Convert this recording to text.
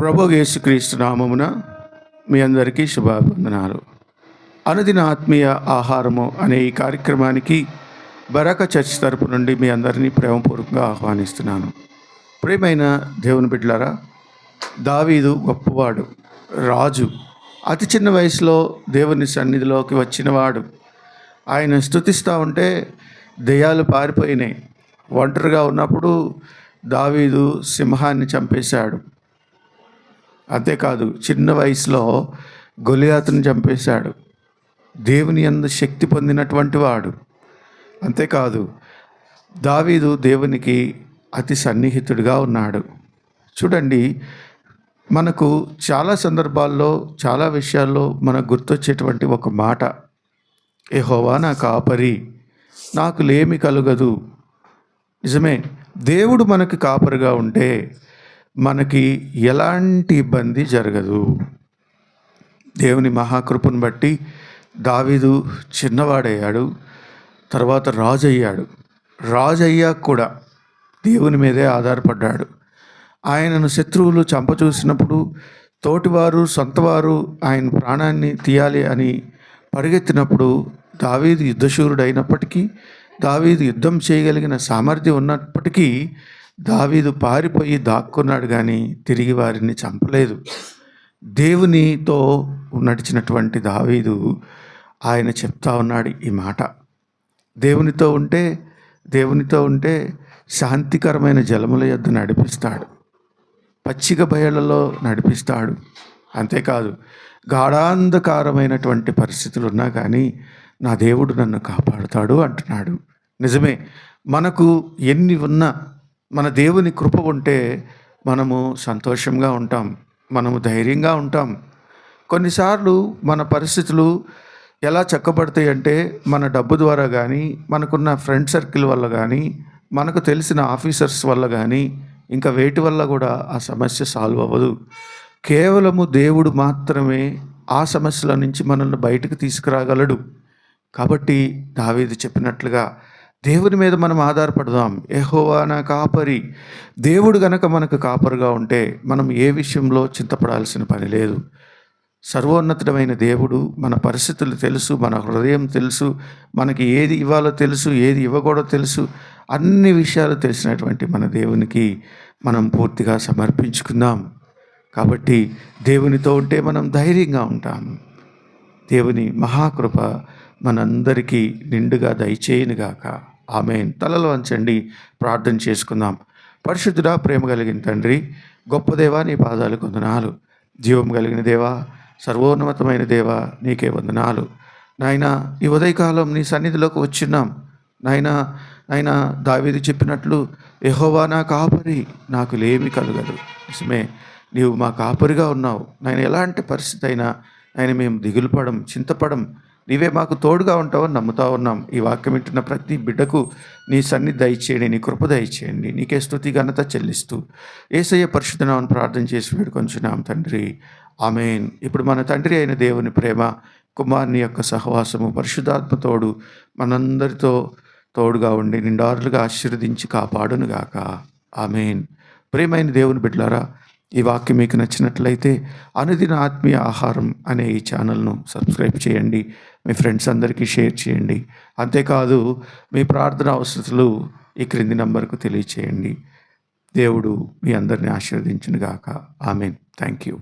ప్రభు యేసుక్రీస్తు నామమున మీ అందరికీ శుభాభివందనాలు. అనుదిన ఆత్మీయ ఆహారము అనే ఈ కార్యక్రమానికి బరాక చర్చ్ తరపు నుండి మీ అందరినీ ప్రేమపూర్వకంగా ఆహ్వానిస్తున్నాను. ప్రేమైన దేవుని బిడ్డలారా దావీదు గొప్పవాడు రాజు అతి చిన్న వయసులో దేవుని సన్నిధిలోకి వచ్చినవాడు. ఆయన స్థుతిస్తూ ఉంటే దెయ్యాలు పారిపోయినాయి. ఒంటరిగా ఉన్నప్పుడు దావీదు సింహాన్ని చంపేశాడు. అంతేకాదు చిన్న వయసులో గొలియాతుని చంపేశాడు. దేవుని యందు శక్తి పొందినటువంటి వాడు. అంతేకాదు దావీదు దేవునికి అతి సన్నిహితుడిగా ఉన్నాడు. చూడండి మనకు చాలా సందర్భాల్లో చాలా విషయాల్లో మనకు గుర్తొచ్చేటువంటి ఒక మాట. ఏహోవా నా కాపరి నాకు లేమి కలుగదు. నిజమే దేవుడు మనకు కాపరిగా ఉంటే మనకి ఎలాంటి ఇబ్బంది జరగదు. దేవుని మహాకృపను బట్టి దావీదు చిన్నవాడయ్యాడు. తర్వాత రాజు అయ్యాడు రాజు అయ్యాక కూడా దేవుని మీదే ఆధారపడ్డాడు. ఆయనను శత్రువులు చంపచూసినప్పుడు తోటివారు సొంతవారు ఆయన ప్రాణాన్ని తీయాలి అని పరిగెత్తినప్పుడు దావీదు యుద్ధశూరుడైనప్పటికీ దావీదు యుద్ధం చేయగలిగిన సామర్థ్యం ఉన్నప్పటికీ దావీదు పారిపోయి దాక్కున్నాడు కానీ తిరిగి వారిని చంపలేదు. దేవునితో నడిచినటువంటి దావీదు ఆయన చెప్తా ఉన్నాడు ఈ మాట. దేవునితో ఉంటే దేవునితో ఉంటే శాంతికరమైన జలముల యొద్ద నడిపిస్తాడు. పచ్చిక బయళ్ళలో నడిపిస్తాడు. అంతేకాదు గాఢాంధకారమైనటువంటి పరిస్థితులు ఉన్నా కానీ నా దేవుడు నన్ను కాపాడుతాడు అంటున్నాడు. నిజమే మనకు ఎన్ని ఉన్నా మన దేవుని కృప ఉంటే మనము సంతోషంగా ఉంటాం మనము ధైర్యంగా ఉంటాం. కొన్నిసార్లు మన పరిస్థితులు ఎలా చక్కబడతాయి అంటే మన డబ్బు ద్వారా కానీ మనకున్న ఫ్రెండ్ సర్కిల్ వల్ల కానీ మనకు తెలిసిన ఆఫీసర్స్ వల్ల కానీ ఇంకా వేటి వల్ల కూడా ఆ సమస్య సాల్వ్ అవ్వదు. కేవలము దేవుడు మాత్రమే ఆ సమస్యల నుంచి మనల్ని బయటకు తీసుకురాగలడు. కాబట్టి దావేది చెప్పినట్లుగా దేవుని మీద మనం ఆధారపడదాం. ఎహోవా నా కాపరి. దేవుడు గనక మనకు కాపరుగా ఉంటే మనం ఏ విషయంలో చింతపడాల్సిన పని లేదు. సర్వోన్నతుడమైన దేవుడు మన పరిస్థితులు తెలుసు మన హృదయం తెలుసు మనకి ఏది ఇవ్వాలో తెలుసు ఏది ఇవ్వకూడదో తెలుసు. అన్ని విషయాలు తెలిసినటువంటి మన దేవునికి మనం పూర్తిగా సమర్పించుకుందాం. కాబట్టి దేవునితో ఉంటే మనం ధైర్యంగా ఉంటాం. దేవుని మహాకృప మనందరికీ నిండుగా దయచేయనుగాక. ఆమె తలలో వంచండి ప్రార్థన చేసుకుందాం. పరిశుద్ధుడా ప్రేమ కలిగిన తండ్రి గొప్ప దేవా నీ పాదాలు వందనాలు జీవం కలిగిన దేవా సర్వోన్నతమైన దేవా నీకే వందనాలు. నాయన ఈ ఉదయకాలం నీ సన్నిధిలోకి వచ్చినాం. నాయన నాయన దావీది చెప్పినట్లు ఎహోవా నా కాపరి నాకు లేమి కలగదు. నిజమే నీవు మా కాపరిగా ఉన్నావు. నాయన ఎలాంటి పరిస్థితి అయినా ఆయన మేము దిగులు పడం చింతపడం నీవే మాకు తోడుగా ఉంటావని నమ్ముతా ఉన్నాం. ఈ వాక్యం వింటున్న ప్రతి బిడ్డకు నీ సన్ని దయచేయండి నీ కృప దయచేయండి నీకే స్థుతి ఘనత చెల్లిస్తూ ఏసయ్య పరిశుద్ధనామని ప్రార్థన చేసి వేడుకొంచున్నాం తండ్రి. ఆమెన్. ఇప్పుడు మన తండ్రి అయిన దేవుని ప్రేమ కుమారుని యొక్క సహవాసము పరిశుద్ధాత్మ తోడు మనందరితో తోడుగా ఉండి నిండారులుగా ఆశీర్వదించి కాపాడునుగాక. ఆమెన్. ప్రేమైన దేవుని బిడ్డలారా ఈ వాక్యం మీకు నచ్చినట్లయితే అనుదిన ఆత్మీయ ఆహారం అనే ఈ ఛానల్ను సబ్స్క్రైబ్ చేయండి మీ ఫ్రెండ్స్ అందరికీ షేర్ చేయండి. అంతేకాదు మీ ప్రార్థన అవసరతలు ఈ క్రింది నంబర్కు తెలియచేయండి. దేవుడు మీ అందరిని ఆశీర్వదించునుగాక. ఆమెన్. Thank you.